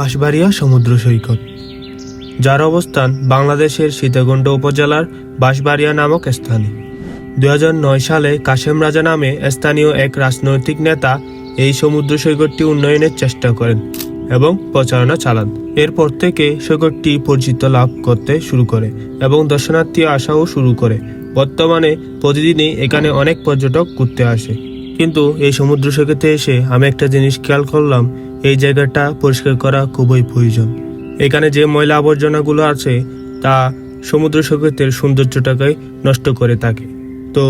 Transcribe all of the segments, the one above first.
বাঁশবাড়িয়া সমুদ্র সৈকত, যার অবস্থান বাংলাদেশের সীতাকুণ্ড উপজেলার বাঁশবাড়িয়া নামক স্থানে। দু হাজার নয় সালে কাশেম রাজা নামে স্থানীয় এক রাজনৈতিক নেতা এই সমুদ্র সৈকতটি উন্নয়নের চেষ্টা করেন এবং প্রচারণা চালান। এরপর থেকে সৈকতটি পরিচিত লাভ করতে শুরু করে এবং দর্শনার্থী আসাও শুরু করে। বর্তমানে প্রতিদিনই এখানে অনেক পর্যটক ঘুরতে আসে। কিন্তু এই সমুদ্র সৈকতে এসে আমি একটা জিনিস খেয়াল করলাম এই জায়গাটা পরিষ্কার করা খুবই প্রয়োজন। এখানে যে ময়লা আবর্জনাগুলো আছে, তা সমুদ্র সৈকতের সৌন্দর্যটাকে নষ্ট করে থাকে। তো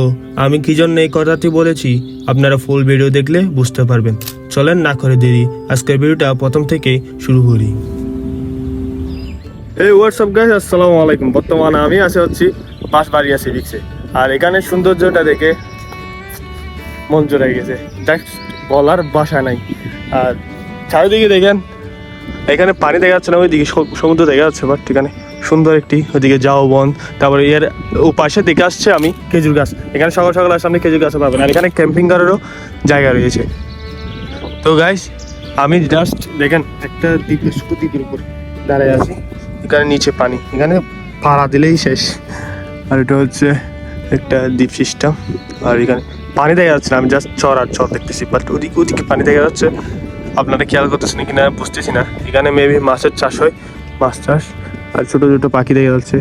আমি কি জন্য এই কথাটি বলেছি, আপনারা ফুল ভিডিও দেখলে বুঝতে পারবেন। চলেন না করে দেরি, আজকের ভিডিওটা প্রথম থেকে শুরু করি। এই হোয়াটসঅ্যাপ গাইস আসসালামু আলাইকুম। বর্তমানে আমি আছি হচ্ছি পাশ বাড়ি বাঁশবাড়িয়া সিভিক্সে আর এখানে সৌন্দর্যটা দেখে মন জোড়া গেছে। দেখ, বলার বাসা নাই। আর চারিদিকে দেখেন, এখানে পানি দেখা যাচ্ছে না, ওইদিকে সমুদ্র দেখা যাচ্ছে বাট এখানে সুন্দর একটি ওইদিকে যাও বন, তারপরে এর পাশে দেখে আসছে আমি খেজুর গাছ। এখানে সকাল সকাল আসলে আপনি খেজুর গাছও পাবেন, আর এখানে ক্যাম্পিং করারও জায়গা রয়েছে। তো গাইস আমি জাস্ট দেখেন, একটা দ্বীপের শুধু দ্বীপের উপর দাঁড়ায় আছি, এখানে নিচে পানি, এখানে পাড়া দিলেই শেষ। আর এটা হচ্ছে একটা দ্বীপ সিস্টেম আর এখানে পানি দেখা যাচ্ছে না, আমি জাস্ট চর আর চর দেখতেছি বাট ওদিকে ওদিকে পানি দেখা যাচ্ছে আপনারা খেয়াল করতেছেন কিনা বুঝতেছি না। এখানে মেবি মাছের চাষ হয়, মাছ চাষ, আর ছোট ছোট পাখি দেখা যাচ্ছে।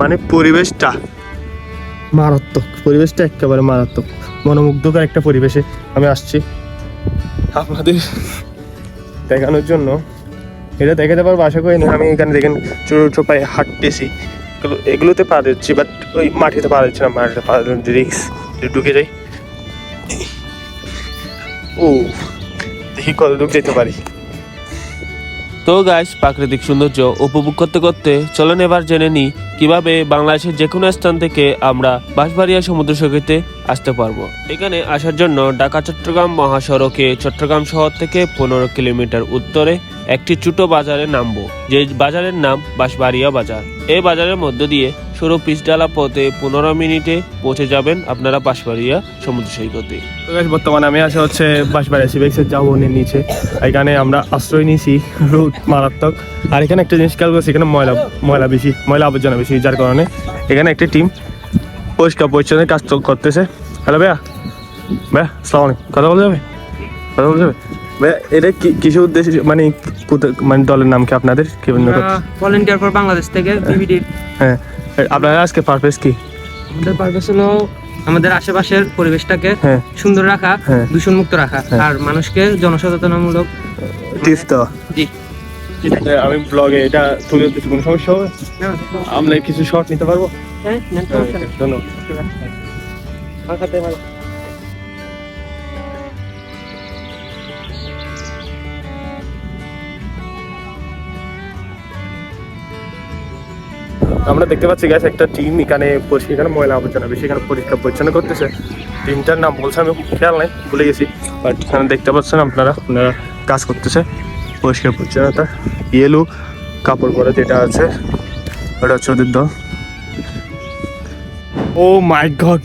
মানে পরিবেশটা মারাত্মক, পরিবেশটা একেবারে মারাত্মক, মনোমুগ্ধকর একটা পরিবেশে আমি আসছি। আপনাদের দেখানোর জন্য, এটা দেখাতে পারব, আশা করি না, আমি এখানে দেখেন ছোট ছোট পায়ে হাঁটতেছি। এগুলো, এগুলোতে পা দিচ্ছি বাট ওই মাটিতে পা দিচ্ছি না, মাটিতে পা রিক্স ঢুকে যাই। ও দেখি যেতে পারি। তো গাছ প্রাকৃতিক সৌন্দর্য উপভোগ করতে করতে চলুন এবার জেনে নিই কীভাবে বাংলাদেশের যে কোনো স্থান থেকে আমরা বাঁশবাড়িয়া সমুদ্র সৈকতে আসতে পারব? এখানে আসার জন্য ঢাকা, চট্টগ্রাম মহাসড়কে চট্টগ্রাম শহর থেকে পনেরো কিলোমিটার উত্তরে একটি ছোট বাজারে নামবো, যে বাজারের নাম বাঁশবাড়িয়া বাজার। এই বাজারের মধ্য দিয়ে সরু পিচডালা পথে পনেরো মিনিটে পৌঁছে যাবেন আপনারা বাঁশবাড়িয়া সমুদ্র সৈকতে। বর্তমানে আমি আসা হচ্ছে বাঁশবাড়িয়া সিবেক্সের জাবনের নিচে। এখানে আমরা আশ্রয় নিয়েছি রোদ মারাত্মক। আর এখানে একটা জিনিস খেয়াল করছি? এখানে ময়লা ময়লা বেশি ময়লা আবর্জনা বেশি যার কারণে এখানে একটা টিম পরিষ্কার পরিচ্ছন্নের কাজ করতেছে। হ্যালো ভাইয়া? ভাইয়া সালাম কথা বলা যাবে? কথা বলা যাবে? ভাইয়া এটা কি কিছু উদ্দেশ্যে মানে মানে দলের নাম কি আপনাদের? কি বলুন ভলেন্টিয়ার ফর বাংলাদেশ থেকে বিবিডির হ্যাঁ। আপনারা আজকে পারপাস কি? আমাদের পারপাস হলো আমাদের আশেপাশের পরিবেশটাকে হ্যাঁ। সুন্দর রাখা হ্যাঁ। দূষণ মুক্ত রাখা। হ্যাঁ। আর মানুষকে জনসচেতনামূলক টিপস দেওয়া জি। আমি ব্লগে এটা তুলে দিচ্ছি কোনো সমস্যা হবে? আমরা কিছু শর্ট নিতে পারব? হ্যাঁ। ধন্যবাদ। আমার দেখতে পাচ্ছি গ্যাস একটা টিম এখানে এখানে ময়লা আবর্জনা বেশি এখানে পরিষ্কার পরিচ্ছন্ন করতেছে। টিমটার নাম বলছে আমি খেয়াল নাই ভুলে গেছি। বাট এখানে দেখতে পাচ্ছেন আপনারা আপনারা কাজ করতেছে। পরিষ্কার পরিচ্ছন্নতা। ইয়েলো কাপড় পরে যেটা আছে, ওটা হচ্ছে ওদের দল ও my god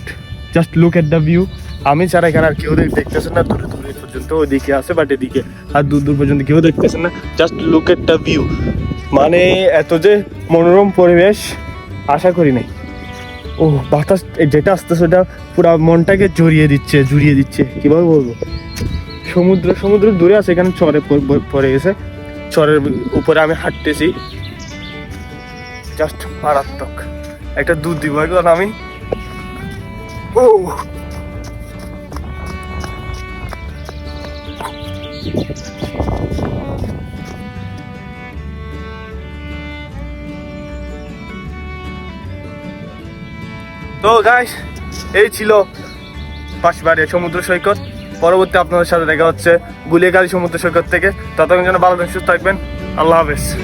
just look at the view আমি ছাড়া এখানে আর কেউ দেখ- দেখতেছেন না, দূরে দূরে পর্যন্ত ওইদিকে আছে বাট এদিকে আর দূর দূর পর্যন্ত কেউ দেখতেছেন না। Just look at the view মানে এত যে মনোরম পরিবেশ, আশা করি নাই। ও বাতাস যেটা আসতেছে ওটা পুরো মনটাকে জড়িয়ে দিচ্ছে, জুড়িয়ে দিচ্ছে। কীভাবে বলব? সমুদ্র সমুদ্র দূরে আছে, এখানে চরে পড়ে গেছে। চরের উপরে আমি হাঁটতেছি। জাস্ট মারাত্মক। একটা দুধ দিব এখন আমি। ও তো গাইস এই ছিল পাশবাড়িয়া সমুদ্র সৈকত। পরবর্তী আপনাদের সাথে দেখা হচ্ছে গুলিয়াকারী সমুদ্র সৈকত থেকে। ততক্ষণ যেন ভালো সুস্থ থাকবেন। আল্লাহ হাফেজ।